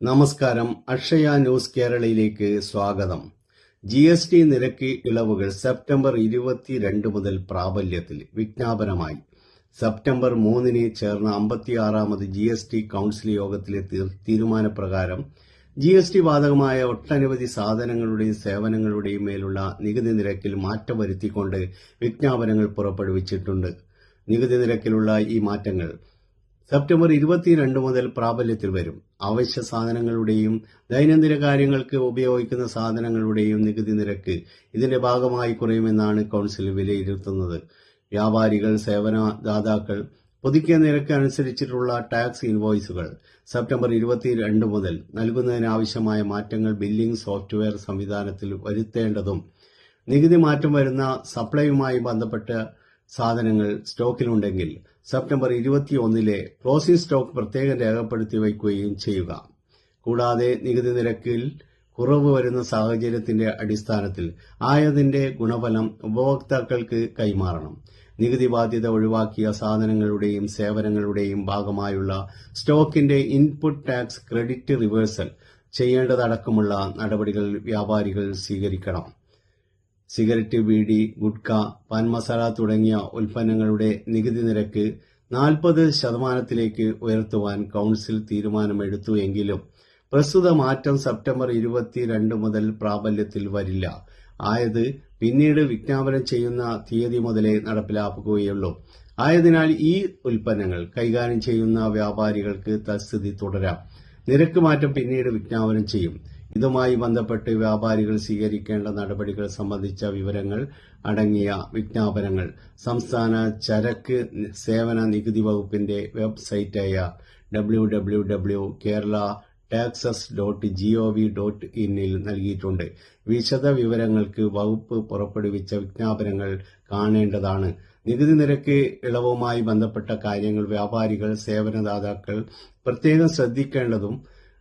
നമസ്കാരം. അക്ഷയ ന്യൂസ് കേരളയിലേക്ക് സ്വാഗതം. G S T നിരക്ക് ഇളവുകൾ സെപ്റ്റംബർ ഇരുപത്തിരണ്ട് മുതൽ പ്രാബല്യത്തിൽ വിജ്ഞാപനമായി. സെപ്റ്റംബർ മൂന്നിന് ചേർന്ന അമ്പത്തിയാറാമത് ജി എസ് ടി കൌൺസിൽ യോഗത്തിലെ തീരുമാനപ്രകാരം ജി എസ് ടി ബാധകമായ ഒട്ടനവധി സാധനങ്ങളുടെയും സേവനങ്ങളുടെയും മേലുള്ള നികുതി നിരക്കിൽ മാറ്റം വരുത്തിക്കൊണ്ട് വിജ്ഞാപനങ്ങൾ പുറപ്പെടുവിച്ചിട്ടുണ്ട്. നികുതി നിരക്കിലുള്ള ഈ മാറ്റങ്ങൾ സെപ്റ്റംബർ ഇരുപത്തിരണ്ട് മുതൽ പ്രാബല്യത്തിൽ വരും. അവശ്യ സാധനങ്ങളുടെയും ദൈനംദിന കാര്യങ്ങൾക്ക് ഉപയോഗിക്കുന്ന സാധനങ്ങളുടെയും നികുതി നിരക്ക് ഇതിന്റെ ഭാഗമായി കുറയുമെന്നാണ് കൗൺസിൽ വിലയിരുത്തുന്നത്. വ്യാപാരികൾ സേവനദാതാക്കൾ പുതുക്കിയ നിരക്ക് അനുസരിച്ചിട്ടുള്ള ടാക്സ് ഇൻവോയ്സുകൾ സെപ്റ്റംബർ ഇരുപത്തിരണ്ട് മുതൽ നൽകുന്നതിനാവശ്യമായ മാറ്റങ്ങൾ ബില്ലിംഗ് സോഫ്റ്റ്വെയർ സംവിധാനത്തിൽ വരുത്തേണ്ടതും നികുതി മാറ്റം വരുന്ന സപ്ലൈയുമായി ബന്ധപ്പെട്ട സാധനങ്ങൾ സ്റ്റോക്കിലുണ്ടെങ്കിൽ സെപ്റ്റംബർ ഇരുപത്തിയൊന്നിലെ ക്ലോസിംഗ് സ്റ്റോക്ക് പ്രത്യേകം രേഖപ്പെടുത്തി വയ്ക്കുകയും ചെയ്യുക. കൂടാതെ നികുതി നിരക്കിൽ കുറവ് വരുന്ന സാഹചര്യത്തിന്റെ അടിസ്ഥാനത്തിൽ ആയതിന്റെ ഗുണഫലം ഉപഭോക്താക്കൾക്ക് കൈമാറണം. നികുതി ബാധ്യത ഒഴിവാക്കിയ സാധനങ്ങളുടെയും സേവനങ്ങളുടെയും ഭാഗമായുള്ള സ്റ്റോക്കിന്റെ ഇൻപുട്ട് ടാക്സ് ക്രെഡിറ്റ് റിവേഴ്സൽ ചെയ്യേണ്ടതടക്കമുള്ള നടപടികൾ വ്യാപാരികൾ സ്വീകരിക്കണം. സിഗരറ്റ് ബീഡി ഗുഡ്ക പാൻ മസാല തുടങ്ങിയ ഉൽപ്പന്നങ്ങളുടെ നികുതി നിരക്ക് നാൽപ്പത് ശതമാനത്തിലേക്ക് ഉയർത്തുവാൻ കൌൺസിൽ തീരുമാനമെടുത്തു എങ്കിലും പ്രസ്തുത മാറ്റം സെപ്റ്റംബർ ഇരുപത്തിരണ്ട് മുതൽ പ്രാബല്യത്തിൽ വരില്ല. ആയത് പിന്നീട് വിജ്ഞാപനം ചെയ്യുന്ന തീയതി മുതലേ നടപ്പിലാക്കുകയുള്ളൂ. ആയതിനാൽ ഈ ഉൽപ്പന്നങ്ങൾ കൈകാര്യം ചെയ്യുന്ന വ്യാപാരികൾക്ക് തസ്ഥിതി തുടരാം. നിരക്ക് മാറ്റം പിന്നീട് വിജ്ഞാപനം ചെയ്യും. ഇതുമായി ബന്ധപ്പെട്ട് വ്യാപാരികൾ സ്വീകരിക്കേണ്ട നടപടികൾ സംബന്ധിച്ച വിവരങ്ങൾ അടങ്ങിയ വിജ്ഞാപനങ്ങൾ. സംസ്ഥാന ചരക്ക് സേവന നികുതി വകുപ്പിന്റെ വെബ്സൈറ്റായ W W W Kerala taxes dot G O V dot ഇന്നിൽ നൽകിയിട്ടുണ്ട്. വിശദ വിവരങ്ങൾക്ക് വകുപ്പ് പുറപ്പെടുവിച്ച വിജ്ഞാപനങ്ങൾ കാണേണ്ടതാണ്. നികുതി നിരക്ക് ഇളവുമായി ബന്ധപ്പെട്ട കാര്യങ്ങൾ വ്യാപാരികൾ സേവനദാതാക്കൾ പ്രത്യേകം ശ്രദ്ധിക്കേണ്ടതും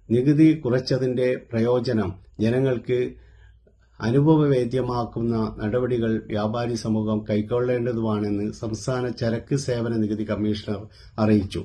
നികുതി കുറച്ചതിന്റെ പ്രയോജനം ജനങ്ങൾക്ക് അനുഭവവേദ്യമാക്കുന്ന നടപടികൾ വ്യാപാരി സമൂഹം കൈക്കൊള്ളേണ്ടതുമാണെന്ന് സംസ്ഥാന ചരക്ക് സേവന നികുതി കമ്മീഷണർ അറിയിച്ചു.